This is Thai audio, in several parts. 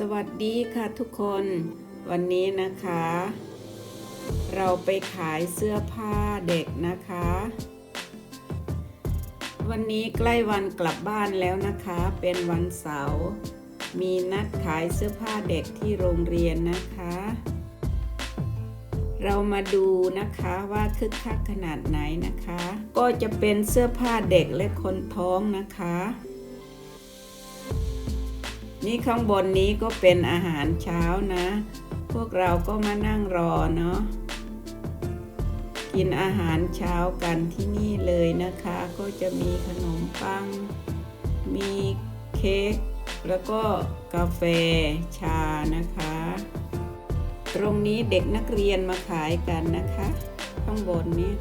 สวัสดีค่ะทุกคนวันนี้นะคะ เราไปขายเสื้อผ้าเด็กนะคะ วันนี้ใกล้วันกลับบ้านแล้วนะคะ เป็นวันเสาร์มีนัดขายเสื้อผ้าเด็กที่โรงเรียนนะคะ เรามาดูนะคะว่าคึกคักขนาดไหนนะคะ ก็จะเป็นเสื้อผ้าเด็กและคนท้องนะคะ นี่ข้างบนนี้ก็เป็นอาหารเช้านะ พวกเราก็มานั่งรอเนาะกินอาหารเช้ากันที่นี่เลยนะคะ ก็จะมีขนมปัง มีเค้กแล้วก็กาแฟชานะคะ ตรงนี้เด็กนักเรียนมาขายกันนะคะ ข้างบนนี้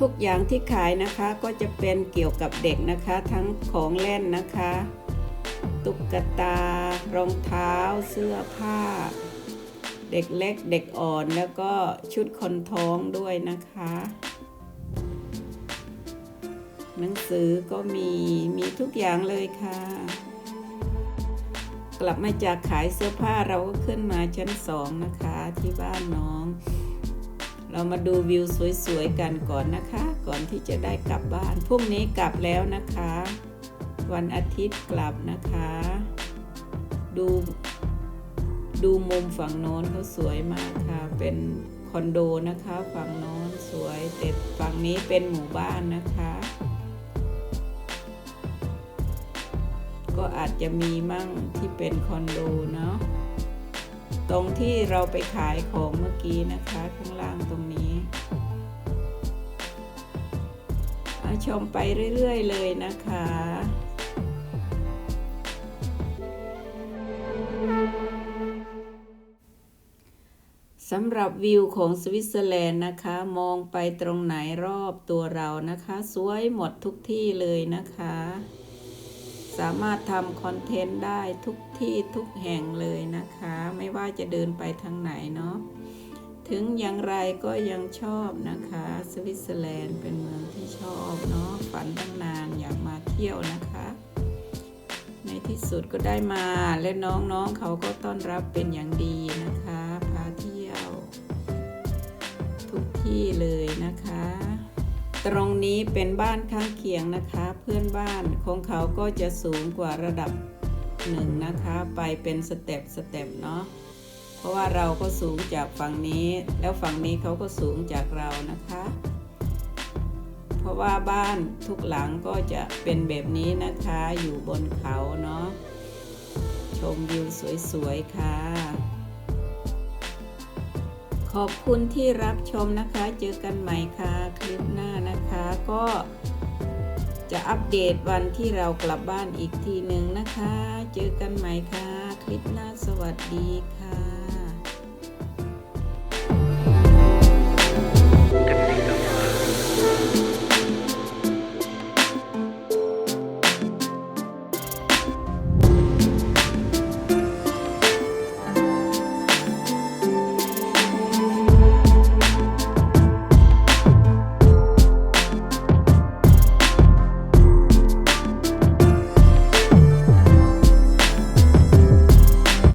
ทุกอย่างที่ขายนะคะก็จะเป็นเกี่ยวกับเด็กนะคะ ทั้งของเล่นนะคะ ตุ๊กตา รองเท้า เสื้อผ้า เด็กเล็กเด็กอ่อนแล้วก็ชุดคนท้องด้วยนะคะ หนังสือก็มีมีทุกอย่างเลยค่ะ กลับมาจากขายเสื้อผ้าเราก็ขึ้นมาชั้นสองนะคะที่บ้านน้อง เรามาดูวิวสวยๆกันก่อนนะคะ ก่อนที่จะได้กลับบ้านพรุ่งนี้กลับแล้วนะคะ วันอาทิตย์กลับนะคะ ดูดูมุมฝั่งโน้นเขาสวยมากค่ะ เป็นคอนโดนะคะ ฝั่งโน้นสวยแต่ฝั่งนี้เป็นหมู่บ้านนะคะ ก็อาจจะมีมั่งที่เป็นคอนโดเนาะตรงที่เราไปขายของเมื่อกี้นะคะ ข้างล่างตรงนี้ชมไปเรื่อย ๆ เลยนะคะ สำหรับวิวของสวิตเซอร์แลนด์นะคะ มองไปตรงไหนรอบตัวเรานะคะ สวยหมดทุกที่เลยนะคะ สามารถทำคอนเทนต์ได้ทุกที่ทุกแห่งเลยนะคะ ไม่ว่าจะเดินไปทางไหนเนาะถึงอย่างไรก็ยังชอบนะคะ สวิตเซอร์แลนด์เป็นเมืองที่ชอบเนาะฝันตั้งนานอยากมาเที่ยวนะคะ ในที่สุดก็ได้มาและน้องๆเขาก็ต้อนรับเป็นอย่างดี ที่เลยนะคะ ตรงนี้เป็นบ้านข้างเคียงนะคะ เพื่อนบ้านของเขาก็จะสูงกว่าระดับหนึ่งนะคะ ไปเป็นสเต็ปสเต็ปเนาะเพราะว่าเราก็สูงจากฝั่งนี้ แล้วฝั่งนี้เขาก็สูงจากเรานะคะ เพราะว่าบ้านทุกหลังก็จะเป็นแบบนี้นะคะ อยู่บนเขาเนาะชมวิวสวยๆค่ะ ขอบคุณที่รับชมนะคะ เจอกันใหม่ค่ะคลิปหน้านะคะ ก็จะอัปเดตวันที่เรากลับบ้านอีกทีหนึ่งนะคะ เจอกันใหม่ค่ะ คลิปหน้าสวัสดีค่ะ